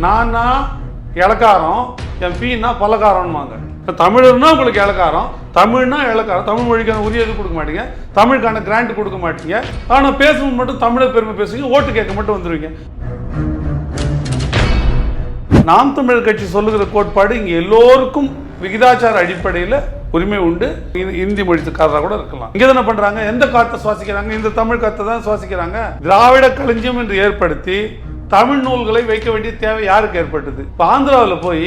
நான்னா இலக்காரம் என் பீன்னா பலகாரம்மாங்க இப்போ தமிழ்னா உங்களுக்கு இலக்காரம் தமிழ்னா இலக்காரம் தமிழ் மொழிக்கான உரிய இது கொடுக்க மாட்டீங்க தமிழுக்கான கிராண்ட் கொடுக்க மாட்டீங்க. ஆனால் பேசும்போது மட்டும் தமிழர் பெருமை பேசுவீங்க ஓட்டு கேட்க மட்டும் வந்துடுவீங்க நாம் தமிழர் கட்சி சொல்லுகிற கோட்பாடு இங்கே எல்லோருக்கும் விகிதாச்சார அடிப்படையில் உரிமை உண்டு. இந்தி மொழித்துக்காரராக கூட இருக்கலாம். இங்கே தானே பண்ணுறாங்க எந்த காற்றை சுவாசிக்கிறாங்க? இந்த தமிழ் காற்றை தான் சுவாசிக்கிறாங்க? திராவிட களஞ்சியம் என்று ஏற்படுத்தி தமிழ் நூல்களை வைக்க வேண்டிய தேவை யாருக்கு ஏற்பட்டது? இப்போ ஆந்திராவில் போய்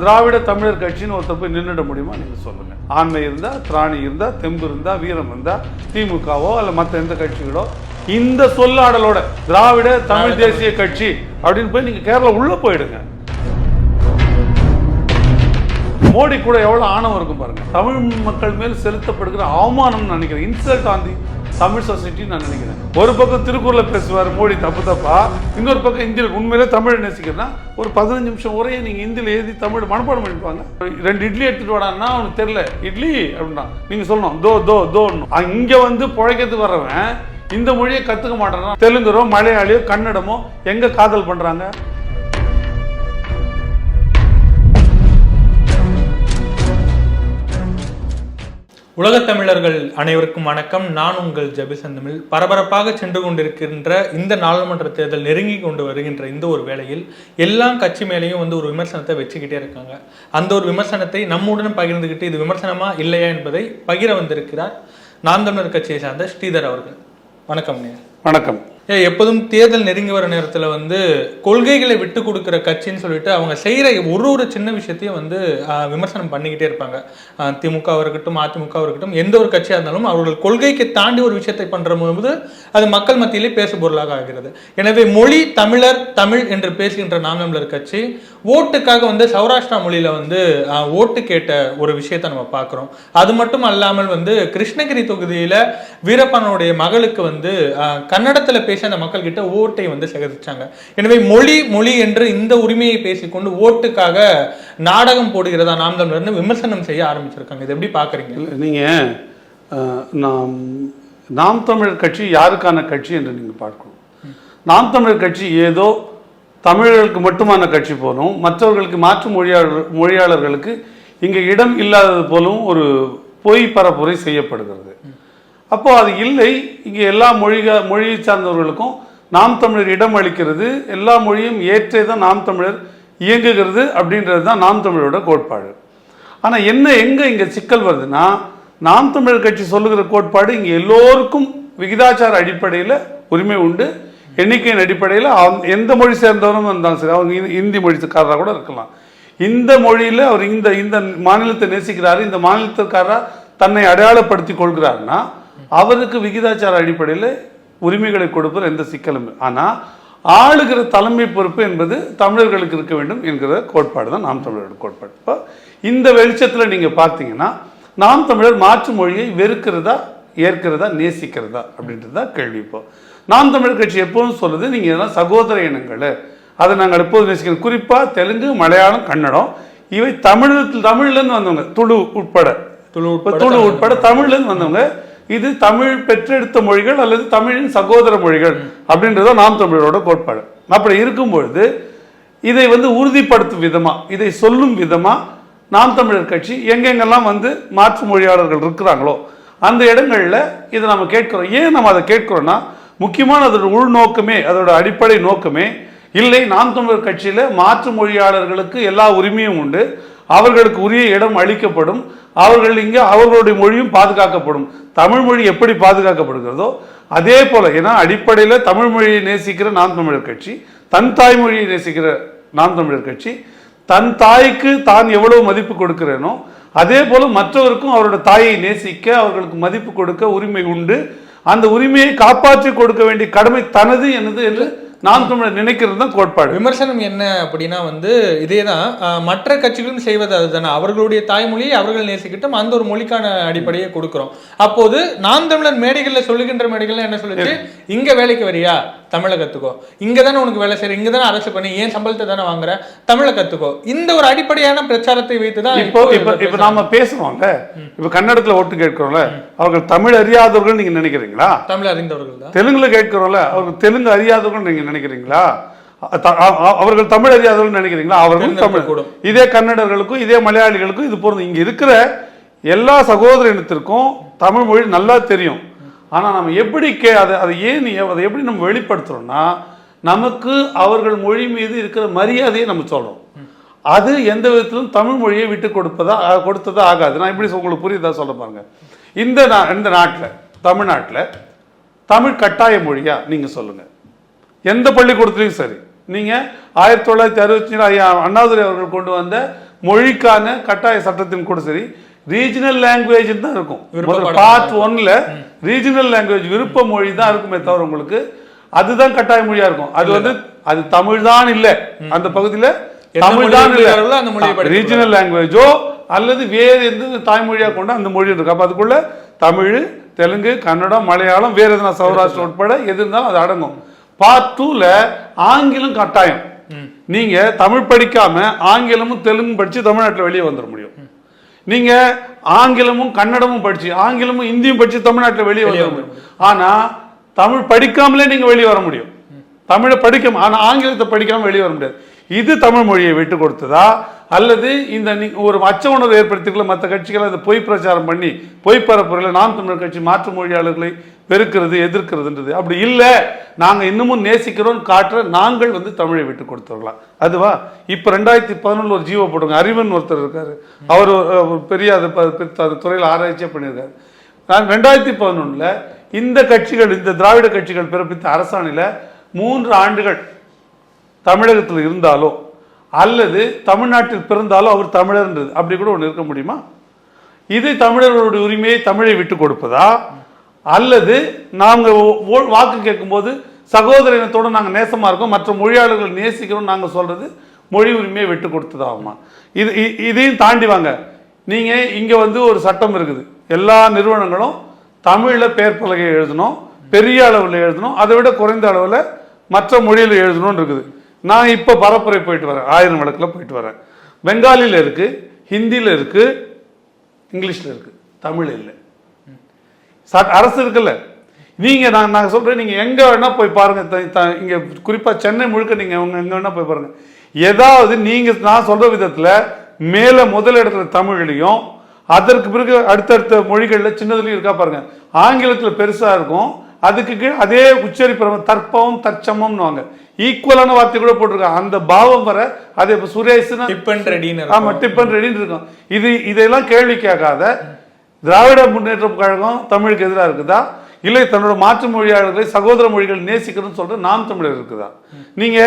திராவிட தமிழர் கட்சின்னு ஒருத்தர் போய் நின்றுட முடியுமா? நீங்க சொல்லுங்க. ஆண்மை இருந்தா திராணி இருந்தா தெம்பு இருந்தா வீரம் இருந்தா திமுகவோ அல்ல மற்ற எந்த கட்சிகளோ இந்த சொல்லாடலோட திராவிட தமிழ் தேசிய கட்சி அப்படின்னு போய் நீங்க கேரளா உள்ள போயிடுங்க. மோடி கூட எவ்வளவு ஆணவம் இருக்கும் பாருங்க. தமிழ் மக்கள் மேல் செலுத்தப்படுகிற அவமானம் நினைக்கிறேன். Insult on the Tamil society நான் நினைக்கிறேன். ஒரு பக்கம் திருக்குறளை பேசுவார் மோடி தப்பு தப்பா? இன்னொரு பக்கம் இந்தியில் உண்மையிலே தமிழ் நேசிக்கிறேன்னா ஒரு பதினஞ்சு நிமிஷம் உரையை நீங்கள் இந்தியில் எழுதி தமிழ் மனப்பாடம் பண்ணிப்பாங்க. ரெண்டு இட்லி எடுத்துட்டு வாடான்னா அவனுக்கு தெரில இட்லி அப்படின்னா. நீங்கள் சொல்லணும் தோ தோ தோன்னு. இங்கே வந்து பிழைக்கிறதுக்கு வர்றவன் இந்த மொழியை கற்றுக்க மாட்டேறான் தெலுங்கரோ மலையாளியோ கன்னடமோ எங்கே காதல் பண்ணுறாங்க உலகத் தமிழர்கள் அனைவருக்கும் வணக்கம். நான் உங்கள் ஜபிசந்தமிழ். பரபரப்பாக சென்று கொண்டிருக்கின்ற இந்த நாடாளுமன்ற தேர்தல் நெருங்கி கொண்டு வருகின்ற இந்த ஒரு வேளையில் எல்லா கட்சி மேலேயும் வந்து ஒரு விமர்சனத்தை வச்சுக்கிட்டே இருக்காங்க. அந்த ஒரு விமர்சனத்தை நம்முடன் பகிர்ந்துகிட்டு இது விமர்சனமா இல்லையா என்பதை பகிர வந்திருக்கிறார் நாம் தமிழர் கட்சியை சார்ந்த ஸ்ரீதர் அவர்கள். வணக்கம் வணக்கம். எப்போதும் தேர்தல் நெருங்கி வர நேரத்தில் வந்து கொள்கைகளை விட்டு கொடுக்குற கட்சின்னு சொல்லிட்டு அவங்க செய்கிற ஒரு ஒரு சின்ன விஷயத்தையும் வந்து விமர்சனம் பண்ணிக்கிட்டே இருப்பாங்க. திமுகவாக இருக்கட்டும் அதிமுகவாக இருக்கட்டும் எந்த ஒரு கட்சியாக இருந்தாலும் அவர்கள் கொள்கைக்கு தாண்டி ஒரு விஷயத்தை பண்ணுற போது அது மக்கள் மத்தியிலே பேசு பொருளாக ஆகிறது. எனவே மொழி தமிழர் தமிழ் என்று பேசுகின்ற நாம் தமிழர் கட்சி ஓட்டுக்காக வந்து சௌராஷ்டிரா மொழியில் வந்து ஓட்டு கேட்ட ஒரு விஷயத்தை நம்ம பார்க்குறோம். அது மட்டும் அல்லாமல் வந்து கிருஷ்ணகிரி தொகுதியில் வீரப்பனுடைய மகளுக்கு வந்து கன்னடத்தில் பேச அந்த மக்கள்கிட்ட ஓட்டை வந்து சேகரிச்சாங்க. எனவே மொழி மொழி என்று இந்த உரிமையை பேசிக்கொண்டு ஓட்டுக்காக நாடகம் போடுகிறதா நாம் தமிழர்னு விமர்சனம் செய்ய ஆரம்பிச்சிருக்காங்க. இது எப்படி பார்க்குறீங்க? நீங்கள் நாம் நாம் தமிழர் கட்சி யாருக்கான கட்சி என்று நீங்கள் பார்க்கணும். நாம் தமிழர் கட்சி ஏதோ தமிழர்களுக்கு மட்டுமான கட்சி போலும் மற்றவர்களுக்கு மாற்று மொழியாளர் மொழியாளர்களுக்கு இங்கே இடம் இல்லாதது போலும் ஒரு பொய் பரப்புரை செய்யப்படுகிறது. அப்போ அது இல்லை. இங்கே எல்லா மொழிக மொழியை சார்ந்தவர்களுக்கும் நாம் தமிழர் இடம் அளிக்கிறது. எல்லா மொழியும் ஏற்றே தான் நாம் தமிழர் இயங்குகிறது அப்படின்றது தான் நாம் தமிழரோட கோட்பாடு. ஆனால் என்ன எங்கே இங்கே சிக்கல் வருதுன்னா நாம் தமிழர் கட்சி சொல்லுகிற கோட்பாடு இங்கே எல்லோருக்கும் விகிதாச்சார அடிப்படையில் உரிமை உண்டு. எண்ணிக்கையின் அடிப்படையில் அவன் எந்த மொழி சேர்ந்தவரும் இருந்தாலும் சரி அவங்க இந்தி- மொழிக்காரராக கூட இருக்கலாம். இந்த மொழியில் அவர் இந்த இந்த மாநிலத்தை நேசிக்கிறாரு இந்த மாநிலத்திற்காரா தன்னை அடையாளப்படுத்தி கொள்கிறாருன்னா அவருக்கு விகிதாச்சார அடிப்படையில் உரிமைகளை கொடுப்பது எந்த சிக்கலும் இல்லை. ஆனா ஆளுகிற தலைமை பொறுப்பு என்பது தமிழர்களுக்கு இருக்க வேண்டும் என்கிற கோட்பாடு தான் நாம் தமிழரோட கோட்பாடு. இப்போ இந்த வெளிச்சத்தில் நீங்க பார்த்தீங்கன்னா நாம் தமிழர் மாற்று மொழியை வெறுக்கிறதா ஏற்கிறதா நேசிக்கிறதா அப்படின்றது தான் கேள்வி இப்போ. நாம் தமிழர் கட்சி எப்போதும் சொல்லுது நீங்க இதெல்லாம் சகோதர இனங்கள் அதை நாங்கள் எப்போதும் நேசிக்கிறோம். குறிப்பா தெலுங்கு மலையாளம் கன்னடம் இவை தமிழத்தில் தமிழ்லேருந்து வந்தவங்க துளு உட்பட. துளு இப்ப துளு உட்பட தமிழ்ல இருந்து வந்தவங்க இது தமிழ் பெற்றெடுத்த மொழிகள் அல்லது தமிழின் சகோதர மொழிகள் அப்படின்றத நாம் தமிழரோட கோட்பாடு. அப்படி இருக்கும் பொழுது இதை வந்து உறுதிப்படுத்தும் விதமாக இதை சொல்லும் விதமாக நாம் தமிழர் கட்சி எங்கெங்கெல்லாம் வந்து மாற்று மொழியாளர்கள் இருக்கிறாங்களோ அந்த இடங்களில் இதை நம்ம கேட்குறோம். ஏன் நம்ம அதை கேட்குறோன்னா முக்கியமான அதோட உள்நோக்கமே அதோட அடிப்படை நோக்கமே இல்லை. நாம் தமிழர் கட்சியில் மாற்று மொழியாளர்களுக்கு எல்லா உரிமையும் உண்டு. அவர்களுக்கு உரிய இடம் அளிக்கப்படும். அவர்கள் இங்கே அவர்களுடைய மொழியும் பாதுகாக்கப்படும். தமிழ் மொழி எப்படி பாதுகாக்கப்படுகிறதோ அதே போல ஏன்னா அடிப்படையில் தமிழ் மொழியை நேசிக்கிற நாம் தமிழர் கட்சி தன் தாய்மொழியை நேசிக்கிற நாம் தமிழர் கட்சி தன் தாய்க்கு தான் எவ்வளவு மதிப்பு கொடுக்கிறேனோ அதே போல மற்றவருக்கும் அவரோட தாயை நேசிக்க அவர்களுக்கு மதிப்பு கொடுக்க உரிமை உண்டு. அந்த உரிமையை காப்பாற்றி கொடுக்க வேண்டிய கடமை தனது எனது என்று நாம் தமிழர் நினைக்கிறது தான் கோட்பாடு. விமர்சனம் என்ன அப்படின்னா வந்து இதேதான் ஆஹ், மற்ற கட்சிகளும் செய்வது அதுதானே. அவர்களுடைய தாய்மொழியை அவர்கள் நேசிக்கிட்டும் அந்த ஒரு மொழிக்கான அடிப்படையை கொடுக்கிறோம். அப்போது நாம் தமிழர் மேடைகள்ல சொல்லுகின்ற மேடைகள்ல என்ன சொல்லுச்சு? இங்க வேலைக்கு வரியா? தமிழை கத்துக்கோ. இங்க தானே உனக்கு வேலை செய்யற இங்க தானே அரசு பண்ணி ஏன் சம்பளத்தை தானே வாங்குற? தமிழை கத்துக்கோ. இந்த ஒரு அடிப்படையான பிரச்சாரத்தை வைத்துதான் இப்போ இப்ப இப்ப நாம பேசுறோம்ல. இப்ப கன்னடத்துல ஓட்டு கேட்கிறோம்ல. அவர்கள் தமிழ் அறியாதவர்கள் நீங்க நினைக்கிறீங்களா? தமிழ் அறிந்தவர்கள் தான். தெலுங்குல கேட்கிறோம்ல. அவர்கள் தெலுங்கு அறியாதவர்கள் நீங்க நினைக்கிறீங்களா? அவர்கள் தமிழ் அறியாதவர்கள் நினைக்கிறீங்களா? அவர்களும் தமிழ். தேர்ந்தெடுக்கக்கூடும். இதே கன்னடர்களுக்கும் இதே மலையாளிகளுக்கும் இது பொருந்தும். இங்க இருக்கிற எல்லா சகோதர இனத்திற்கும் தமிழ் மொழி நல்லா தெரியும். ஆனால் நம்ம எப்படி கே அதை அதை ஏன் அதை எப்படி நம்ம வெளிப்படுத்துறோம்னா நமக்கு அவர்கள் மொழி மீது இருக்கிற மரியாதையை நம்ம சொல்கிறோம் அது எந்த விதத்திலும் தமிழ் மொழியை விட்டு கொடுப்பதா கொடுத்ததா ஆகாது. நான் இப்படி உங்களுக்கு புரியுதா சொல்ல பாருங்க. இந்த நா- இந்த நாட்டில் தமிழ்நாட்டில் தமிழ் கட்டாய மொழியா நீங்கள் சொல்லுங்கள் எந்த பள்ளிக்கூடத்துலையும் சரி. நீங்கள் ஆயிரத்தி தொள்ளாயிரத்தி அறுபத்தி ஐயா அண்ணாதுரை அவர்கள் கொண்டு வந்த மொழிக்கான கட்டாய சட்டத்தின் கூட சரி. ரீஜனல் லாங்குவேஜ் தான் இருக்கும். பார்ட் ஒன்ல ரீஜனல் லாங்குவேஜ் விருப்ப மொழி தான் இருக்குமே தவிர உங்களுக்கு அதுதான் கட்டாய மொழியா இருக்கும். அது வந்து அது தமிழ் தான் இல்ல. அந்த பகுதியில தமிழ் மொழி தான் இல்ல. ரீஜனல் லாங்குவேஜோ அல்லது வேறு எந்த தாய்மொழியா கொண்ட அந்த மொழி இருக்கு. அப்ப அதுக்குள்ள தமிழ் தெலுங்கு கன்னடம் மலையாளம் வேற எதுனா சௌராஷ்டிரம் உட்பட எது இருந்தாலும் அது அடங்கும். பார்ட் டூல ஆங்கிலம் கட்டாயம். நீங்க தமிழ் படிக்காம ஆங்கிலமும் தெலுங்கும் படிச்சு தமிழ்நாட்டுல வெளியே வந்துட முடியும். நீங்க ஆங்கிலமும் கன்னடமும் படிச்சு ஆங்கிலமும் இந்தியும் படிச்சு தமிழ்நாட்டுல வெளியே வந்துட முடியும் ஆனா தமிழ் படிக்காமலே நீங்க வெளியே வர முடியும். தமிழை படிக்க ஆனா ஆங்கிலத்தை படிக்காம வெளியே வர முடியாது. இது தமிழ் மொழியை விட்டு கொடுத்ததா? அல்லது இந்த ஒரு அச்ச உணர்வு ஏற்படுத்திக்கல மற்ற கட்சிகளை அதை பொய் பிரச்சாரம் பண்ணி பொய் பரப்புரையில் நாம் தமிழர் கட்சி மாற்று மொழியாளர்களை வெறுக்கிறது எதிர்க்கிறதுன்றது. அப்படி இல்லை. நாங்கள் இன்னமும் நேசிக்கிறோம் காட்டுற நாங்கள் வந்து தமிழை விட்டு கொடுத்துடலாம் அதுவா? இப்போ ரெண்டாயிரத்தி பதினொன்று ஒரு ஜீவோ போடுங்க. அறிவன் ஒருத்தர் இருக்காரு. அவர் பெரிய அது ப- அது துறையில் ஆராய்ச்சியே பண்ணியிருக்காரு. நான் ரெண்டாயிரத்தி பதினொன்றில் இந்த கட்சிகள் இந்த திராவிட கட்சிகள் பிறப்பித்த அரசாணையில் மூன்று ஆண்டுகள் தமிழகத்தில் இருந்தாலோ அல்லது தமிழ்நாட்டில் பிறந்தாலோ அவர் தமிழர்ன்றது. அப்படி கூட ஒன்று இருக்க முடியுமா? இது தமிழர்களுடைய உரிமையை தமிழை விட்டு கொடுப்பதா? அல்லது நாங்கள் வாக்கு கேட்கும்போது சகோதர இனத்தோடு நாங்கள் நேசமாக இருக்கோம் மற்ற மொழியாளர்கள் நேசிக்கிறோம் நாங்கள் சொல்கிறது மொழி உரிமையை விட்டு கொடுத்ததாகுமா? இது இ- இதையும் தாண்டி வாங்க. நீங்கள் இங்கே வந்து ஒரு சட்டம் இருக்குது. எல்லா நிறுவனங்களும் தமிழில் பெயர் பலகை எழுதணும் பெரிய அளவில் எழுதணும் அதை விட குறைந்த அளவில் மற்ற மொழியில் எழுதணும்னு இருக்குது. நான் இப்போ பரப்புரை போயிட்டு வரேன். ஆயிரம் வழக்கில் போயிட்டு வரேன். பெங்காலியில் இருக்கு ஹிந்தியில் இருக்கு இங்கிலீஷில் இருக்குது தமிழ் இல்லை. அரசு இருக்குல்ல. நீங்கள் நான் நான் சொல்கிறேன் நீங்கள் எங்கே வேணால் போய் பாருங்கள் இங்கே குறிப்பாக சென்னை முழுக்க நீங்கள் அவங்க எங்கே வேணால் போய் பாருங்கள் ஏதாவது நீங்கள் நான் சொல்கிற விதத்தில் மேலே முதல் இடத்துல தமிழ்லையும் அதற்கு பிறகு அடுத்தடுத்த மொழிகளில் சின்னதுலையும் இருக்கா பாருங்கள் ஆங்கிலத்தில் பெருசாக இருக்கும். அதுக்கு அதே உச்சரிப்பு தற்பம் தற்சமம்னு வாங்க ஈக்குவலான வார்த்தை கூட போட்டிருக்காங்க. அந்த பாவம் வர அதே இப்ப சுரேஷ்னா டிப் அண்ட் ரெடின்னு ஆமா டிப்பன் ரெடின்னு இருக்கும். இது இதெல்லாம் கேள்வி கேட்காத திராவிட முன்னேற்ற கழகம் தமிழுக்கு எதிராக இருக்குதா? இல்லை தன்னோட மாற்று மொழியாளர்களை சகோதர மொழிகள் நேசிக்கணும்னு சொல்லிட்டு நாம் தமிழர் இருக்குதா? நீங்க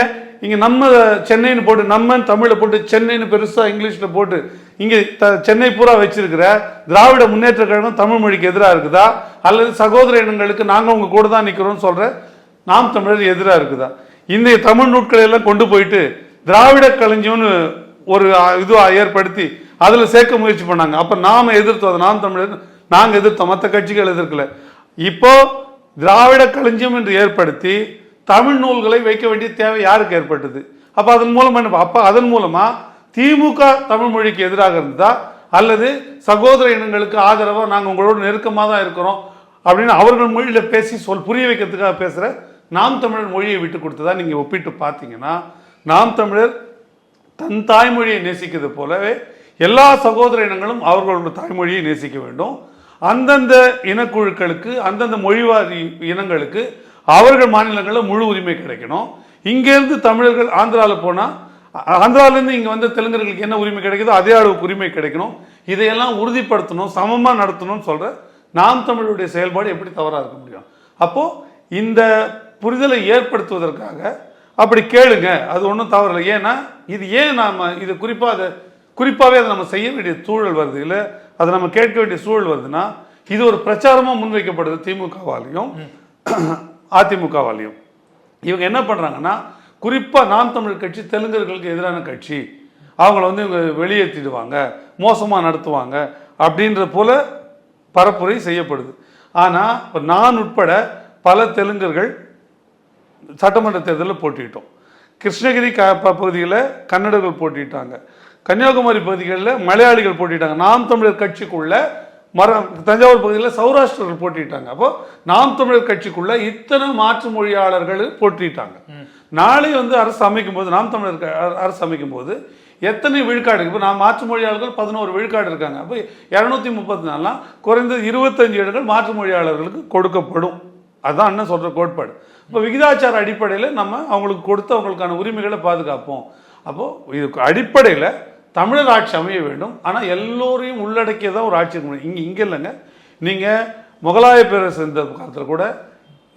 இங்க நம்ம சென்னைன்னு போட்டு நம்ம தமிழை போட்டு சென்னைன்னு பெருசா இங்கிலீஷ்ல போட்டு இங்க த- சென்னை பூரா வச்சிருக்கிற திராவிட முன்னேற்ற கழகம் தமிழ் மொழிக்கு எதிராக இருக்குதா? அல்லது சகோதர இனங்களுக்கு நாங்க உங்க கூட தான் நிக்கிறோம்னு சொல்ற நாம் தமிழர் எதிராக இருக்குதா? இந்த தமிழ் நூட்களை எல்லாம் கொண்டு போயிட்டு திராவிட களஞ்சியம்னு ஒரு இதுவாக இது ஏற்படுத்தி அதில் சேர்க்க முயற்சி பண்ணாங்க. அப்போ நாம் எதிர்த்தோம். அதை நாம் தமிழர் நாங்கள் எதிர்த்தோம். மற்ற கட்சிகள் எதிர்க்கல. இப்போ திராவிட களஞ்சியம் என்று ஏற்படுத்தி தமிழ் நூல்களை வைக்க வேண்டிய தேவை யாருக்கு ஏற்பட்டது? அப்போ அதன் மூலமாக என்ன அப்போ அதன் மூலமாக திமுக தமிழ் மொழிக்கு எதிராக இருந்தா அல்லது சகோதர இனங்களுக்கு ஆதரவாக நாங்கள் உங்களோட நெருக்கமாக தான் இருக்கிறோம் அப்படின்னு அவர்கள் மொழியில் பேசி சொல் புரிய வைக்கிறதுக்காக பேசுகிற நாம் தமிழர் மொழியை விட்டு கொடுத்ததா நீங்கள் ஒப்பிட்டு பார்த்தீங்கன்னா நாம் தமிழர் தன் தாய்மொழியை நேசிக்கிறது போலவே எல்லா சகோதர இனங்களும் அவர்களோட தாய்மொழியை நேசிக்க வேண்டும். அந்தந்த இனக்குழுக்களுக்கு அந்தந்த மொழிவாரி இனங்களுக்கு அவர்கள் மாநிலங்களில் முழு உரிமை கிடைக்கணும். இங்கேருந்து தமிழர்கள் ஆந்திராவில் போனால் ஆந்திராவிலேருந்து இங்கே வந்த தெலுங்கர்களுக்கு என்ன உரிமை கிடைக்குதோ அதே அளவுக்கு உரிமை கிடைக்கணும். இதையெல்லாம் உறுதிப்படுத்தணும் சமமாக நடத்தணும்னு சொல்கிற நாம் தமிழுடைய செயல்பாடு எப்படி தவறாக இருக்க முடியும்? அப்போது இந்த புரிதலை ஏற்படுத்துவதற்காக. அப்படி கேளுங்க அது ஒன்றும் தவறில்லை. ஏன்னா இது ஏன் நாம் இது குறிப்பாக அதை குறிப்பாகவே அதை நம்ம செய்ய வேண்டிய சூழல் வருது. இல்லை அதை நம்ம கேட்க வேண்டிய சூழல் வருதுன்னா இது ஒரு பிரச்சாரமாக முன்வைக்கப்படுது திமுகவாலையும் அதிமுகவாலையும். இவங்க என்ன பண்ணுறாங்கன்னா குறிப்பாக நாம் தமிழ் கட்சி தெலுங்கர்களுக்கு எதிரான கட்சி. அவங்கள வந்து இவங்க வெளியேற்றிடுவாங்க மோசமாக நடத்துவாங்க அப்படின்ற போல பரப்புரை செய்யப்படுது. ஆனால் இப்போ நான் உட்பட பல தெலுங்கர்கள் சட்டமன்ற தேர்தலில் போட்டியிட்டோம். கிருஷ்ணகிரி க பகுதியில் கன்னடர்கள் போட்டிட்டாங்க கன்னியாகுமரி பகுதிகளில் மலையாளிகள் போட்டிட்டாங்க நாம் தமிழர் கட்சிக்குள்ள மர தஞ்சாவூர் பகுதியில் சௌராஷ்டிரர்கள் போட்டிட்டாங்க அப்போ நாம் தமிழர் கட்சிக்குள்ள இத்தனை மாற்று மொழியாளர்கள் போட்டிட்டாங்க நாளை வந்து அரசு அமைக்கும் போது நாம் தமிழர் அரசு அமைக்கும் போது எத்தனை விழுக்காடு இப்போ நான் மாற்று மொழியாளர்கள் பதினோரு விழுக்காடு இருக்காங்க. அப்போ இரநூத்தி முப்பத்தி நாலாம் குறைந்தது இருபத்தஞ்சு இடங்கள் மாற்று மொழியாளர்களுக்கு கொடுக்கப்படும். அதான் அண்ணன் சொல்ற கோட்பாடு. இப்போ விகிதாச்சார அடிப்படையில் நம்ம அவங்களுக்கு கொடுத்து அவங்களுக்கான உரிமைகளை பாதுகாப்போம். அப்போது இதுக்கு அடிப்படையில் தமிழர் ஆட்சி அமைய வேண்டும். ஆனால் எல்லோரையும் உள்ளடக்கியதான் ஒரு ஆட்சி இருக்க. முடியும் இங்கே இங்கே இல்லைங்க. நீங்கள் முகலாய பேரரசு இருந்த காலத்தில் கூட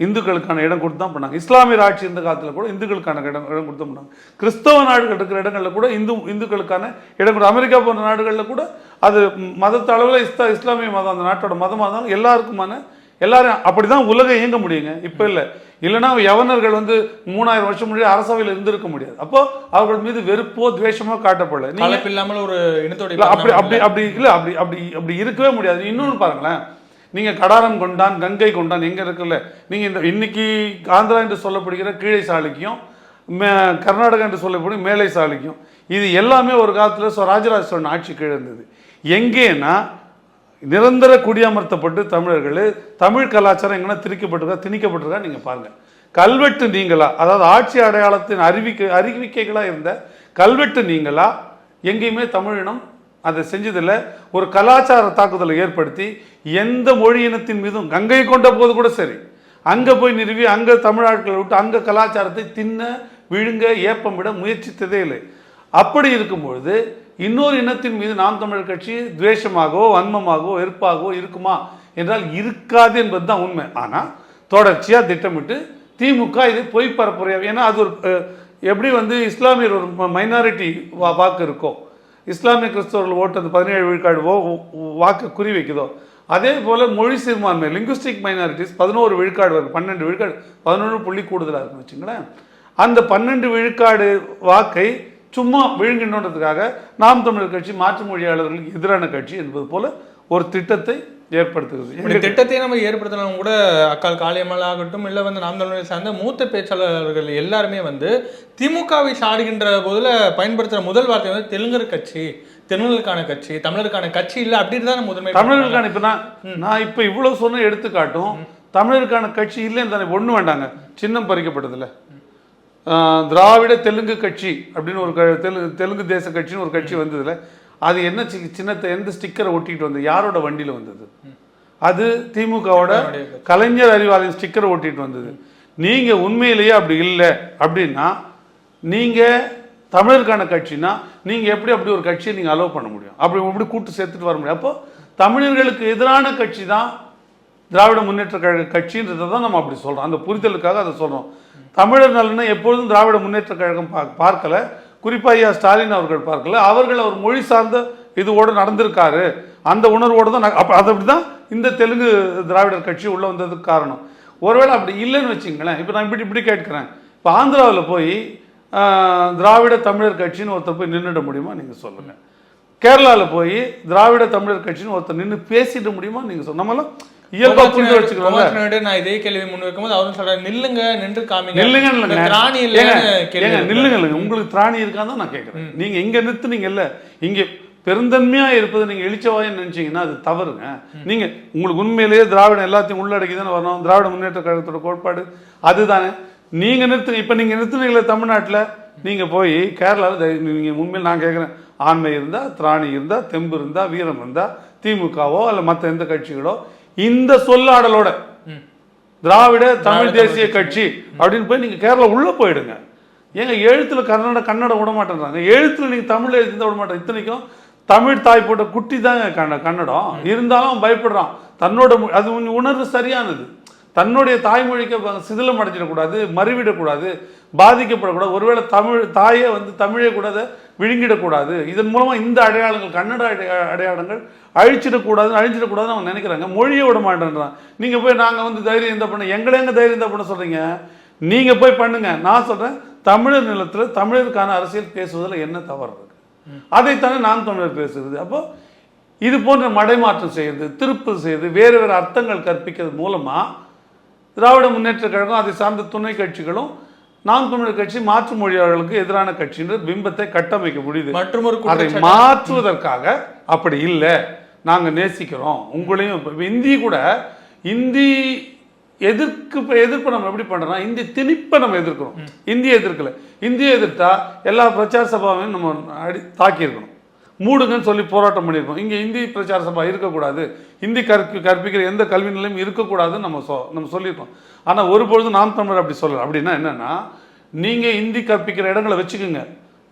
இந்துக்களுக்கான இடம் கொடுத்து தான் பண்ணாங்க. இஸ்லாமியர் ஆட்சி இருந்த காலத்தில் கூட இந்துக்களுக்கான இடம் இடம் கொடுத்து பண்ணாங்க. கிறிஸ்தவ நாடுகள் இருக்கிற இடங்களில் கூட இந்து இந்துக்களுக்கான இடம் கொடுத்து அமெரிக்கா போன்ற நாடுகளில் கூட அது மதத்த அளவில் இஸ்லா இஸ்லாமிய மதம் அந்த நாட்டோட மதமாக இருந்தாலும் எல்லாருக்குமான எல்லாரும் அப்படிதான் உலகம் இயங்க முடியுங்க. இப்போ இல்லை. இல்லைன்னா யவனர்கள் வந்து மூணாயிரம் வருஷம் முன்னாடி அரசவையில் இருந்திருக்க முடியாது. அப்போ அவர்கள் மீது வெறுப்போ துவேஷமோ காட்டப்படல. கலப்பு இல்லாமல் ஒரு இனத்தோட அப்படி அப்படி அப்படி இல்ல அப்படி அப்படி அப்படி இருக்கவே முடியாது. இன்னொன்னு பாருங்களேன். நீங்க கடாரம் கொண்டான் கங்கை கொண்டான் எங்க இருக்குல்ல? நீங்க இந்த இன்னைக்கு ஆந்திரா என்று சொல்லப்படுகிற கீழை சாளுக்கியம் மே- கர்நாடகா என்று சொல்லக்கூடிய மேலை சாளுக்கியம். இது எல்லாமே ஒரு காலத்துல ராஜராஜ சோழன் ஆட்சி கீழே இருந்தது. எங்கேன்னா நிரந்தர குடியமர்த்தப்பட்டு தமிழர்கள் தமிழ் கலாச்சாரம் எங்கன்னா திரிக்கப்பட்டிருக்கா திணிக்கப்பட்டிருக்கா நீங்கள் பாருங்கள் கல்வெட்டு நீங்களா அதாவது ஆட்சி அடையாளத்தின் அறிவிக்க அறிவிக்கைகளாக இருந்த கல்வெட்டு நீங்களா எங்கேயுமே தமிழினம் அதை செஞ்சதில் ஒரு கலாச்சார தாக்குதலை ஏற்படுத்தி எந்த மொழி இனத்தின் மீதும் கங்கை கொண்ட போது கூட சரி. அங்கே போய் நிறுவி அங்கே தமிழ் ஆட்களை விட்டு அங்கே கலாச்சாரத்தை தின்ன விழுங்க ஏப்பம் விட முயற்சித்ததே இல்லை. அப்படி இருக்கும்பொழுது இன்னொரு இனத்தின் மீது நாம் தமிழர் கட்சி துவேஷமாகவோ வன்மமாகவோ வெறுப்பாகவோ இருக்குமா என்றால் இருக்காது என்பது தான் உண்மை. ஆனால் தொடர்ச்சியாக திட்டமிட்டு திமுக இது பொய் பரப்புரையா? ஏன்னா அது ஒரு எப்படி வந்து இஸ்லாமியர் ஒரு மைனாரிட்டி வா வாக்கு இருக்கோ? இஸ்லாமிய கிறிஸ்தவர்கள் ஓட்டு அந்த பதினேழு விழுக்காடு ஓ- வாக்கு குறி வைக்குதோ? அதே போல் மொழி சிறுபான்மை லிங்குஸ்டிக் மைனாரிட்டிஸ் பதினோரு விழுக்காடு வரும் பன்னெண்டு விழுக்காடு பதினொன்று புள்ளி கூடுதலாக இருக்குன்னு வச்சுங்களேன். அந்த பன்னெண்டு விழுக்காடு வாக்கை சும்மா விழுங்கின்றதுக்காக நாம் தமிழர் கட்சி மாற்று மொழியாளர்களுக்கு எதிரான கட்சி என்பது போல ஒரு திட்டத்தை ஏற்படுத்துகிறது. இப்படி திட்டத்தை நம்ம ஏற்படுத்தினாலும் கூட அக்கால் காளியம்மாள் ஆகட்டும் இல்லை வந்து நாம் தமிழரை சார்ந்த மூத்த பேச்சாளர்கள் எல்லாருமே வந்து திமுகவை சாடுகின்ற போதுல பயன்படுத்துற முதல் வார்த்தை வந்து தெலுங்கர் கட்சி தெலுங்கருக்கான கட்சி தமிழருக்கான கட்சி இல்லை அப்படின்னு தான் முதன்மை தமிழர்களுக்கான இப்ப நான் நான் இப்ப இவ்வளவு சொன்ன எடுத்துக்காட்டும் தமிழருக்கான கட்சி இல்லைன்னு தானே ஒண்ணு வேண்டாங்க சின்னம் பறிக்கப்பட்டதுல ஆஹ், திராவிட தெலுங்கு கட்சி அப்படின்னு ஒரு க- தெலுங்கு தெலுங்கு தேச கட்சின்னு ஒரு கட்சி வந்ததுல அது என்ன சி- சின்னத்தை எந்த ஸ்டிக்கரை ஒட்டிட்டு வந்தது? யாரோட வண்டியில் வந்தது? அது திமுகவோட கலைஞர் அறிவாலயம் ஸ்டிக்கரை ஒட்டிட்டு வந்தது. நீங்க உண்மையிலேயே அப்படி இல்லை அப்படின்னா நீங்க தமிழருக்கான கட்சினா நீங்க எப்படி அப்படி ஒரு கட்சியை நீங்க அலோவ் பண்ண முடியும்? அப்படி எப்படி கூட்டு சேர்த்துட்டு வர முடியும். அப்போ தமிழர்களுக்கு எதிரான கட்சி தான் திராவிட முன்னேற்ற கழக கட்சின்றதை தான் நம்ம அப்படி சொல்றோம். அந்த புரிதலுக்காக அதை சொல்றோம். தமிழர் நலனை எப்பொழுதும் திராவிட முன்னேற்ற கழகம் பா- பார்க்கல. குறிப்பாக ஐயா ஸ்டாலின் அவர்கள் பார்க்கல. அவர்கள் அவர் மொழி சார்ந்த இதுவோடு நடந்திருக்காரு. அந்த உணர்வோடு தான் அப்போ அப்ப அது அப்படிதான் இந்த தெலுங்கு திராவிடர் கட்சி உள்ளே வந்ததுக்கு காரணம். ஒருவேளை அப்படி இல்லைன்னு வச்சுங்களேன். இப்போ நான் இப்படி இப்படி கேட்குறேன். இப்போ ஆந்திராவில் போய் திராவிட தமிழர் கட்சின்னு ஒருத்தர் போய் நின்றுட முடியுமா? நீங்கள் சொல்லுங்க. கேரளாவில் போய் திராவிட தமிழர் கட்சின்னு ஒருத்தர் நின்று பேசிட முடியுமா? நீங்கள் சொல்ல நம்மளாம் இயல்பா புரிஞ்சு நாயுடு நான் இதே கேள்வி முன் வைக்கும்போது அவரும் சொல்றாரு நில்லுங்க நின்று காமிங்க. நில்லுங்க இல்லைங்க திராணி எழுப்புறாரு. நில்லுங்க இல்லைங்க உங்களுக்கு திராணி இருக்கான்னு தான் நான் கேட்குறேன். நீங்க இங்க நிறுத்துனீங்க இல்ல. இங்க பெருந்தன்மையா இருப்பது நீங்க இழிச்சவாயன்னு நினைச்சீங்கன்னா அது தவறுங்க. நீங்க உங்களுக்கு உண்மையிலேயே திராவிடம் எல்லாத்தையும் உள்ளடக்கி தானே வரணும். திராவிட முன்னேற்ற கழகத்தோட கோட்பாடு அதுதானே. நீங்க நிறுத்துங்க இப்ப நீங்க நிறுத்துனீங்களே தமிழ்நாட்டுல. நீங்க போய் கேரளாவில் நீங்க உண்மையில் நான் கேட்குறேன். ஆண்மை இருந்தா திராணி இருந்தா தெம்பு இருந்தா வீரம் இருந்தா திமுகவோ அல்ல மற்ற எந்த கட்சிகளோ இந்த சொல்லாடலோட. திராவிட தமிழ் தேசிய கட்சி அப்படின்னு போய் நீங்க கேரளா உள்ள போயிடுங்க. ஏங்க எழுத்துல கன்னட கன்னடம் விட மாட்டேன்றாங்க. எழுத்துல நீங்க தமிழ் எழுதி விட மாட்டேன். இத்தனைக்கும் தமிழ் தாய் போட்ட குட்டி தாங்க கன்ன கன்னடம். இருந்தாலும் பயப்படுறான். தன்னோட அது உணர்வு சரியானது. தன்னுடைய தாய்மொழிக்கு சிதிலம் அடைஞ்சிடக்கூடாது மறிவிடக்கூடாது பாதிக்கப்படக்கூடாது. ஒருவேளை தமிழ் தாயே வந்து தமிழே கூட அதை விழுங்கிடக்கூடாது. இதன் மூலமாக இந்த அடையாளங்கள் கன்னட அடையா அடையாளங்கள் அழிச்சிடக்கூடாது அழிச்சிடக்கூடாதுன்னு அவங்க நினைக்கிறாங்க. மொழியை விட மாட்டேன்றான். நீங்கள் போய் நாங்கள் வந்து தைரியம் இந்த பண்ண எங்களை எங்கே தைரியம் இந்த பண்ண சொல்கிறீங்க நீங்கள் போய் பண்ணுங்க. நான் சொல்கிறேன் தமிழர் நிலத்தில் தமிழருக்கான அரசியல் பேசுவதில் என்ன தவறு இருக்கு? அதைத்தானே நாம் தமிழர் பேசுகிறது. அப்போ இது போன்ற மடைமாற்றம் செய்யறது திருப்பு செய்து வேறு வேறு அர்த்தங்கள் கற்பிக்கிறது மூலமாக திராவிட முன்னேற்ற கழகம் அதை சார்ந்த துணை கட்சிகளும் நாம் தமிழர் கட்சி மாற்று மொழியாளர்களுக்கு எதிரான கட்சின்ற பிம்பத்தை கட்டமைக்க முடியுது. மற்றும் ஒரு அதை மாற்றுவதற்காக அப்படி இல்லை. நாங்க நேசிக்கிறோம். உங்களையும் இந்தி கூட இந்தி எதிர்க்கு எதிர்ப்பு நம்ம எப்படி பண்றோம்னா இந்தி திணிப்பை நம்ம எதிர்க்கிறோம். இந்திய எதிர்க்கல. இந்தியை எதிர்த்தா எல்லா பிரச்சார சபாவையும் நம்ம அடி தாக்கியிருக்கணும். மூடுங்கன்னு சொல்லி போராட்டம் பண்ணியிருக்கோம். இங்கே இந்தி பிரச்சார சபா இருக்கக்கூடாது. இந்தி கற்பி கற்பிக்கிற எந்த கல்வி நிலையும் இருக்கக்கூடாதுன்னு நம்ம சொ நம்ம சொல்லியிருக்கோம். ஆனால் ஒருபொழுதும் நாம் தமிழர் அப்படி சொல்லலை. அப்படின்னா என்னென்னா நீங்கள் இந்தி கற்பிக்கிற இடங்களை வச்சுக்கோங்க.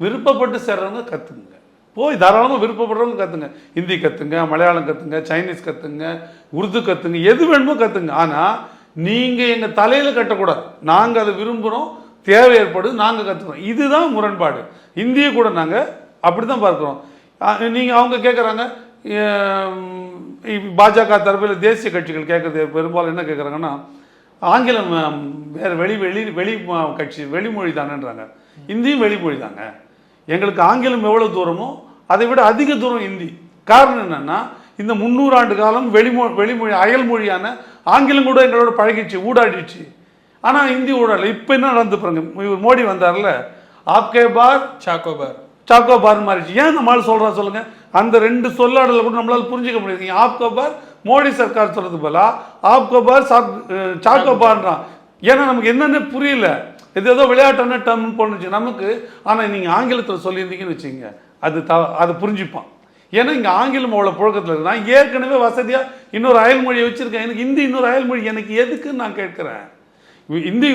விருப்பப்பட்டு சேர்றவங்க கற்றுக்குங்க போய் தாராளமாக விருப்பப்படுறவங்க கற்றுங்க ஹிந்தி கற்றுங்க மலையாளம் கற்றுங்க சைனீஸ் கற்றுங்க உருது கற்றுங்க எது வேணுமோ கற்றுங்க ஆனால் நீங்கள் எங்கள் தலையில் கட்டக்கூடாது. நாங்கள் அதை விரும்புகிறோம் தேவை ஏற்படுது நாங்கள் கற்றுக்குறோம் இதுதான் முரண்பாடு. இந்திய கூட நாங்கள் அப்படி தான் பார்க்குறோம். நீங்கள் அவங்க கேட்குறாங்க பாஜக தரப்பில் தேசிய கட்சிகள் கேட்குறது பெரும்பாலும் என்ன கேட்குறாங்கன்னா ஆங்கிலம் வேறு வெளி வெளி வெளி கட்சி வெளிமொழி தானேன்றாங்க. இந்தியும் வெளிமொழி தாங்க. எங்களுக்கு ஆங்கிலம் எவ்வளோ தூரமோ அதை விட அதிக தூரம் இந்தி. காரணம் என்னென்னா இந்த முந்நூறு ஆண்டு காலம் வெளிமொ வெளிமொழி அயல் மொழியான ஆங்கிலம் கூட எங்களோட பழகிடுச்சு ஊடாடிடுச்சு. ஆனால் இந்தி ஊடாடல. இப்போ என்ன நடந்து பாருங்க இவர் மோடி வந்தார்ல ஆப்கே பார் சாக்கோபார். சாக்கோ பார் மாறிடுச்சு. ஏன் நம்மளால சொல்கிறா சொல்லுங்க? அந்த ரெண்டு சொல்லாடல கூட நம்மளால் புரிஞ்சிக்க முடியாது. ஆப்கோ பார் மோடி சர்க்கார் சொல்கிறது போல ஆப்கோ பார் சாக்- சாக்கோ பார்ன்றான் ஏன்னா நமக்கு என்னென்ன புரியல. இது ஏதோ விளையாட்டான டர்ம் போனுச்சு நமக்கு. ஆனால் நீங்கள் ஆங்கிலத்தில் சொல்லியிருந்தீங்கன்னு வச்சுங்க அது த அதை புரிஞ்சுப்பான். ஏன்னா இங்கே ஆங்கிலம் அவ்வளோ புழக்கத்தில் இருக்கு நான் ஏற்கனவே வசதியாக இன்னொரு அயல் மொழியை வச்சுருக்கேன். எனக்கு இந்தி இன்னொரு அயல் மொழி எனக்கு எதுக்குன்னு நான் கேட்குறேன். இ- இந்தி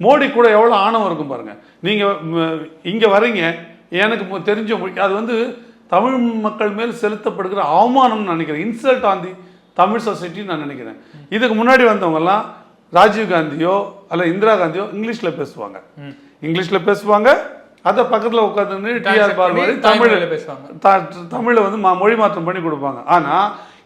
மோடி கூட எவ்வளோ ஆணவம் இருக்கும் பாருங்கள் நீங்கள் இங்கே வரீங்க. எனக்கு தெரிஞ்ச மொழி அது வந்து தமிழ் மக்கள் மேல் செலுத்தப்படுகிற அவமானம்னு நினைக்கிறேன். இன்சல்ட் ஆன் தி தமிழ் சொசைட்டின்னு நான் நினைக்கிறேன். இதுக்கு முன்னாடி வந்தவங்கெல்லாம் ராஜீவ் காந்தியோ அல்ல இந்திரா காந்தியோ இங்கிலீஷ்ல பேசுவாங்க. இங்கிலீஷ்ல பேசுவாங்க. அதை பக்கத்துல உட்காந்து டிஆர் பால் மாதிரி தமிழ் தாய்மொழியில பேசுவாங்க. தமிழ்ல வந்து மொழி மாற்றம் பண்ணி கொடுப்பாங்க. ஆனா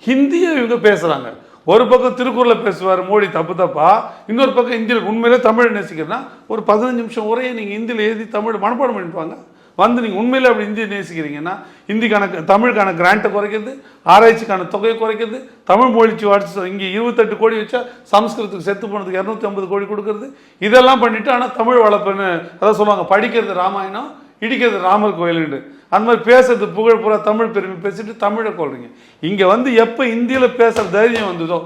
ஹிந்தியை இவங்க பேசுறாங்க. ஒரு பக்கம் திருக்குறளை பேசுவார் மோடி தப்பு தப்பா இன்னொரு பக்கம் இந்தியில் உண்மையிலே தமிழ் நேசிக்கிறதுனா ஒரு பதினஞ்சு நிமிஷம் உரையை நீங்க ஹிந்தியில் எழுதி தமிழ் மனப்பாடம் பண்ணிட்டு வாங்க வந்து நீங்கள் உண்மையில் அப்படி இந்தியை நேசிக்கிறீங்கன்னா ஹிந்திக்கான தமிழுக்கான கிராண்ட்டை குறைக்கிறது ஆராய்ச்சிக்கான தொகையை குறைக்கிறது தமிழ் மொழிச்சு வாட்ஸ் இங்கே இருபத்தெட்டு கோடி வச்சா சமஸ்கிருதத்துக்கு செத்து போனதுக்கு இரநூத்தி ஐம்பது கோடி கொடுக்குறது. இதெல்லாம் பண்ணிவிட்டு ஆனால் தமிழ் வளர்ப்புன்னு அதான் சொல்லுவாங்க படிக்கிறது ராமாயணம் இடிக்கிறது ராமர் கோயிலுண்டு. அந்த மாதிரி பேசுறது புகழ் பூரா தமிழ் பெருமை பேசிட்டு தமிழை கொள்றீங்க. இங்கே வந்து எப்போ இந்தியில் பேசுகிற தைரியம் வந்ததோ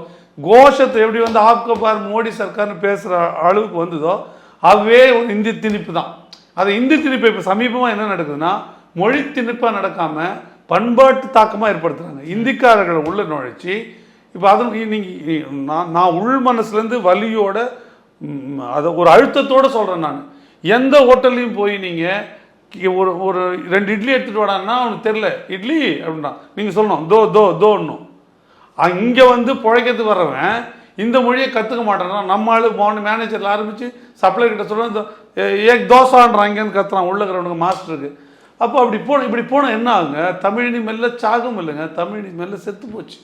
கோஷத்தை எப்படி வந்து ஆப்கோ பார் மோடி சர்க்கார்னு பேசுகிற அளவுக்கு வந்ததோ அதுவே ஒரு இந்தி திணிப்பு தான். அது இந்தி திணிப்பு இப்போ சமீபமாக என்ன நடக்குதுன்னா மொழி திணிப்பாக நடக்காம பண்பாட்டு தாக்கமாக ஏற்படுத்துறாங்க. இந்திக்காரர்களை உள்ள நுழைச்சி இப்போ அது நீங்கள் நான் நான் உள் மனசுலேருந்து வலியோட அதை ஒரு அழுத்தத்தோடு சொல்கிறேன் நான். எந்த ஹோட்டல்லையும் போய் நீங்கள் ஒரு ஒரு ரெண்டு இட்லி எடுத்துகிட்டு வாடான்னா அவனுக்கு தெரில இட்லி அப்படின்னா நீங்கள் சொல்லணும் தோ தோ தோன்னும் அங்கே வந்து பிழைக்கிறது வர்றவன் இந்த மொழியை கற்றுக்க மாட்டேன்னா நம்ம ஆளு போன மேனேஜரில் ஆரம்பித்து சப்ளை கிட்ட சொல்ல இந்த ஏக் தோசான்றாங்கன்னு கத்துறான் உள்ள இருக்கிறவனுக்கு மாஸ்டருக்கு அப்போ அப்படி போன இப்படி போனால் என்ன ஆகுங்க? தமிழினி மெல்ல சாகும் இல்லைங்க. தமிழினி மெல்ல செத்து போச்சு.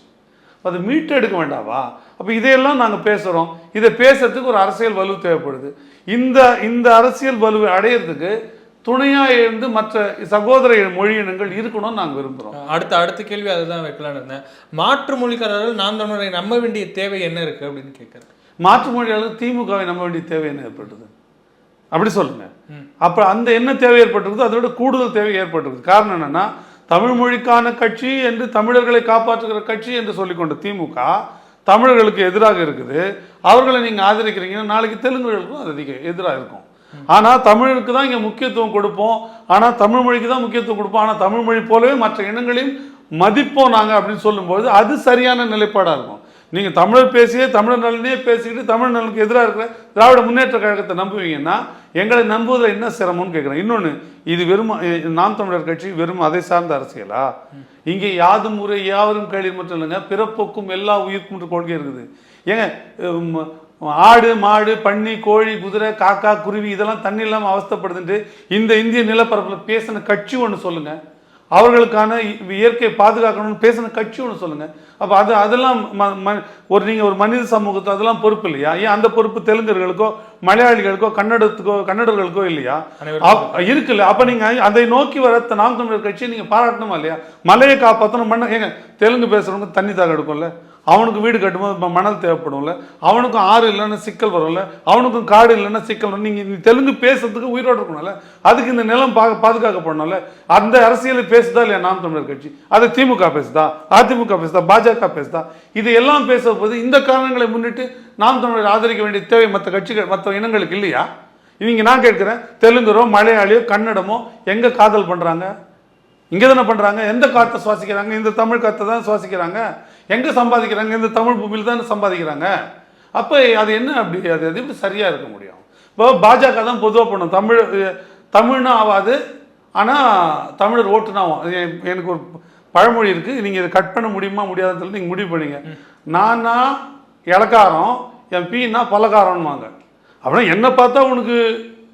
அதை மீட்டு எடுக்க வேண்டாவா? அப்போ இதையெல்லாம் நாங்கள் பேசுகிறோம் இதை பேசுறதுக்கு ஒரு அரசியல் வலு தேவைப்படுது. இந்த இந்த அரசியல் வலுவை அடையிறதுக்கு துணையாக இருந்து மற்ற சகோதர மொழியினங்கள் இருக்கணும்னு நாங்கள் விரும்புகிறோம் அடுத்த அடுத்த கேள்வி அதுதான் வைக்கலாம்னு இருந்தேன். மாற்று மொழிக்காரர்கள் நாம் தமிழரை நம்ப வேண்டிய தேவை என்ன இருக்கு அப்படின்னு கேட்கறேன். மாற்று மொழியாளர் திமுகவை நம்ப வேண்டிய தேவை என்ன ஏற்பட்டது? அப்படி சொல்லுங்க. அப்ப அந்த என்ன தேவை ஏற்பட்டிருக்குதோ அதை விட கூடுதல் தேவை ஏற்பட்டிருக்கு காரணம் என்னன்னா தமிழ் மொழிக்கான கட்சி என்று தமிழர்களை காப்பாற்றுகிற கட்சி என்று சொல்லிக்கொண்ட திமுக தமிழர்களுக்கு எதிராக இருக்குது. அவர்களை நீங்க ஆதரிக்கிறீங்கன்னா நாளைக்கு தெலுங்குகளுக்கும் அது எதிராக இருக்கும். ஆனா தமிழுக்கு தான் இங்க முக்கியத்துவம் கொடுப்போம். ஆனா தமிழ் மொழிக்கு தான் முக்கியத்துவம் கொடுப்போம். ஆனா தமிழ் மொழி போலவே மற்ற இனங்களையும் மதிப்போம் நாங்க அப்படின்னு சொல்லும்போது அது சரியான நிலைப்பாடா இருக்கும். நீங்க தமிழர் பேசியே தமிழர் நலனே பேசிக்கிட்டு தமிழ் நலனுக்கு எதிராக இருக்கிற திராவிட முன்னேற்ற கழகத்தை நம்புவீங்கன்னா எங்களை நம்புவதில் என்ன சிரமம்னு கேட்குறேன் இன்னொன்னு இது வெறும் நாம் தமிழர் கட்சி வெறும் அதை சார்ந்த அரசியலா? இங்கே யாதும் முறை யாவரும் கேள்வி மட்டும் இல்லைங்க பிறப்போக்கும் எல்லா உயிர்க்கும் கொள்கை இருக்குது. ஏங்க ஆடு மாடு பன்னி கோழி குதிரை காக்கா குருவி இதெல்லாம் தண்ணி இல்லாமல் அவஸ்தைப்படுதுன்ட்டு இந்த இந்திய நிலப்பரப்பில் பேசின கட்சி ஒன்று சொல்லுங்கள் அவர்களுக்கான இ- இயற்கையை பாதுகாக்கணும்னு பேசின கட்சி ஒன்று சொல்லுங்க. அப்போ அது அதெல்லாம் ஒரு நீங்கள் ஒரு மனித சமூகத்தை அதெல்லாம் பொறுப்பு இல்லையா? ஏன் அந்த பொறுப்பு தெலுங்கர்களுக்கோ மலையாளிகளுக்கோ கன்னடத்துக்கோ கன்னடர்களுக்கோ இல்லையா? இருக்குல்ல. அப்ப நீங்க அதை நோக்கி வர நாம் தமிழர் கட்சியை நீங்க பாராட்டணுமா இல்லையா? மலையை காப்பாற்றணும் பண்ண ஏங்க தெலுங்கு பேசுறவங்க தண்ணி தாக எடுக்கும்ல. அவனுக்கு வீடு கட்டும்போது இப்போ மணல் தேவைப்படும்ல அவனுக்கும் ஆறு இல்லைன்னா சிக்கல் வரும்ல அவனுக்கும் காடு இல்லைன்னா சிக்கல் வரும். நீங்கள் நீ தெலுங்கு பேசுறதுக்கு உயிரோடு இருக்கணும்ல. அதுக்கு இந்த நிலம் பா பாதுகாக்கப்படணும்ல அந்த அரசியலை பேசுதா இல்லையா நாம் தமிழர் கட்சி? அது திமுக பேசுதா? அதிமுக பேசுதா? பாஜக பேசுதா? இது எல்லாம் பேச போது இந்த காரணங்களை முன்னிட்டு நாம் தமிழர் ஆதரிக்க வேண்டிய தேவை மற்ற கட்சிகள் மற்ற இனங்களுக்கு இல்லையா? இவங்க நான் கேட்குறேன் தெலுங்குரோ மலையாளியோ கன்னடமோ எங்கே காதல் பண்ணுறாங்க இங்கே தானே பண்ணுறாங்க எந்த காற்றை சுவாசிக்கிறாங்க? இந்த தமிழ் காற்றை தான் சுவாசிக்கிறாங்க? எங்கே சம்பாதிக்கிறாங்க? இந்த தமிழ் பூமியில் தான் சம்பாதிக்கிறாங்க? அப்போ அது என்ன அப்படி? அது அது எப்படி சரியாக இருக்க முடியும்? இப்போ பாஜக தான் பொதுவாக பண்ணும். தமிழ் தமிழ்னா ஆகாது ஆனால் தமிழர் ஓட்டுனா ஆகும் எனக்கு ஒரு பழமொழி இருக்குது நீங்கள் இதை கட் பண்ண முடியுமா முடியாதுன்னு சொல்லி நீங்கள் முடிவு பண்ணீங்க. நானா இலக்காரம் என் பீனா பலகாரம்னுவாங்க அப்படின்னா என்ன பார்த்தா உனக்கு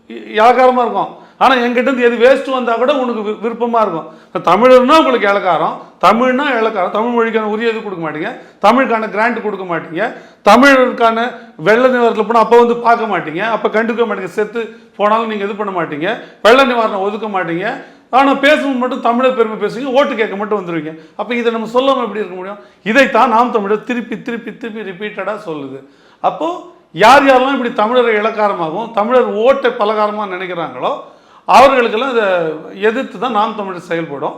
இ- இலக்காரமா இருக்கும். ஆனால் என்கிட்ட இருந்து எது வேஸ்ட்டு வந்தால் கூட உனக்கு வி- இருக்கும். இப்போ தமிழர்னா உங்களுக்கு இலக்காரம். தமிழ்னா இலக்காரம். தமிழ் மொழிக்கான உரிய இது கொடுக்க மாட்டீங்க. தமிழுக்கான கிராண்ட் கொடுக்க மாட்டீங்க. தமிழருக்கான வெள்ள நிவாரணத்தில் போனால் அப்போ வந்து பார்க்க மாட்டீங்க. அப்போ கண்டுக்க மாட்டீங்க. செத்து போனாலும் நீங்கள் இது பண்ண மாட்டீங்க. வெள்ள நிவாரணம் ஒதுக்க மாட்டீங்க. ஆனால் பேசும்போது மட்டும் தமிழர் பெருமை பேசுவீங்க. ஓட்டு கேட்க மட்டும் வந்துடுவீங்க அப்போ இதை நம்ம சொல்லாமல் எப்படி இருக்க முடியும்? இதைத்தான் நாம் தமிழர் திருப்பி திருப்பி திருப்பி ரிப்பீட்டடாக சொல்லுது. அப்போது யார் யாரெல்லாம் இப்படி தமிழரை இலக்காரமாகவும் தமிழர் ஓட்டை பலகாரமாக நினைக்கிறாங்களோ அவர்களுக்கெல்லாம் இதை எதிர்த்து தான் நாம் தமிழர் செயல்படும்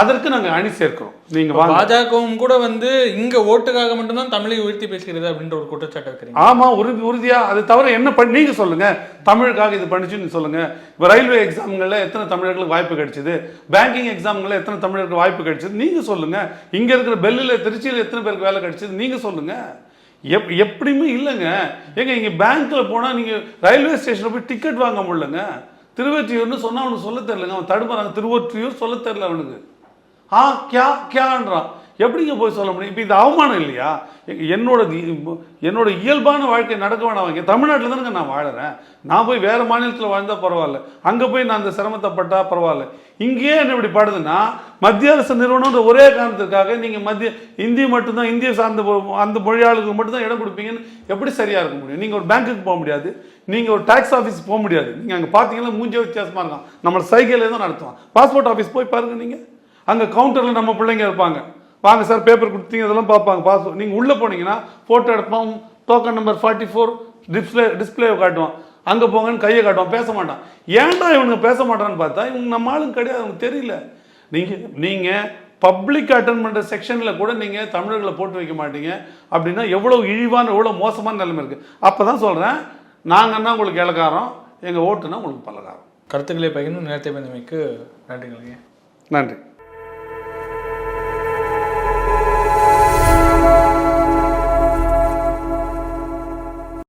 அதற்கு நாங்கள் அணி சேர்க்கிறோம். நீங்கள் வாங்க. பாஜகவும் கூட வந்து இங்க ஓட்டுக்காக மட்டும்தான் தமிழை உயர்த்தி பேசுகிறது அப்படின்ற ஒரு குற்றச்சாட்டு வைக்கிறீங்க. ஆமா உறுதி உறுதியா. அது தவிர என்ன பண்ணி நீங்க சொல்லுங்க. தமிழுக்காக இது பண்ணிச்சுன்னு சொல்லுங்க. இப்போ ரயில்வே எக்ஸாம்களில் எத்தனை தமிழர்களுக்கு வாய்ப்பு கிடைச்சது? பேங்கிங் எக்ஸாம்களில் எத்தனை தமிழருக்கு வாய்ப்பு கிடைச்சது? நீங்க சொல்லுங்க. இங்க இருக்கிற பெல்லில் திருச்சியில் எத்தனை பேருக்கு வேலை கிடைச்சது? நீங்க சொல்லுங்க. எப் எப்படியுமே இல்லைங்க. ஏங்க இங்க பேங்க்ல போனா நீங்க ரயில்வே ஸ்டேஷன்ல போய் டிக்கெட் வாங்க முடியலங்க. திருவொற்றியூர்னு சொன்னால் அவனுக்கு சொல்ல தெரியலங்க. அவன் தடுமாறாங்க திருவொற்றியூர் சொல்ல தெரில அவனுக்கு. ஆ கியா கியான்றான். எப்படிங்க போய் சொல்ல முடியும்? இப்போ இது அவமானம் இல்லையா? என்னோட என்னோட இயல்பான வாழ்க்கை நடக்க வேணாம் தமிழ்நாட்டில் தானங்க நான் வாழறேன். நான் போய் வேறு மாநிலத்தில் வாழ்ந்தால் பரவாயில்ல. அங்கே போய் நான் அந்த சிரமத்தை பரவாயில்ல. இங்கேயே என்ன இப்படி பாடுதுன்னா மத்திய அரசு நிறுவனம்ன்ற ஒரே காரணத்துக்காக நீங்கள் மத்திய இந்தி மட்டும்தான் இந்திய சார்ந்த அந்த மொழியாளுக்கு மட்டும்தான் இடம் கொடுப்பீங்கன்னு எப்படி சரியாக இருக்க முடியும்? நீங்கள் ஒரு பேங்க்குக்கு போக முடியாது. நீங்கள் ஒரு டாக்ஸ் ஆஃபீஸ் போக முடியாது. நீங்கள் அங்கே பார்த்தீங்கன்னா மூஞ்சே வித்தியாசமாக இருக்கும் நம்மளை சைக்கிளில் தான் நடத்துவான். பாஸ்போர்ட் ஆஃபீஸ் போய் பாருங்க நீங்கள் அங்கே கவுண்டரில் நம்ம பிள்ளைங்க இருப்பாங்க. வாங்க சார் பேப்பர் கொடுத்தீங்க இதெல்லாம் பார்ப்பாங்க. பாஸ்போர்ட் நீங்கள் உள்ளே போனீங்கன்னா ஃபோட்டோ எடுப்பான் token number forty four display டிஸ்பிளேவை காட்டுவான். அங்கே போங்கன்னு கையை காட்டுவான். பேச மாட்டான். ஏன்டா இவனுங்க பேச மாட்டான்னு பார்த்தா இவங்க நம்ம ஆளுங்க கிடையாது அவங்க தெரியல. நீங்கள் நீங்கள் பப்ளிக் அட்டன் பண்ணுற செக்ஷனில் கூட நீங்கள் தமிழர்களை போட்டு வைக்க மாட்டீங்க. அப்படின்னா எவ்வளோ இழிவான எவ்வளோ மோசமான நிலைமை இருக்குது அப்போ தான் சொல்கிறேன் நாங்கன்னா உங்களுக்கு இலக்காரம் எங்கள் ஓட்டுனா உங்களுக்கு பலகாரம். கருத்துக்களை பகிர்ந்து நேரத்தை பந்தமைக்கு நன்றிகள் நன்றி.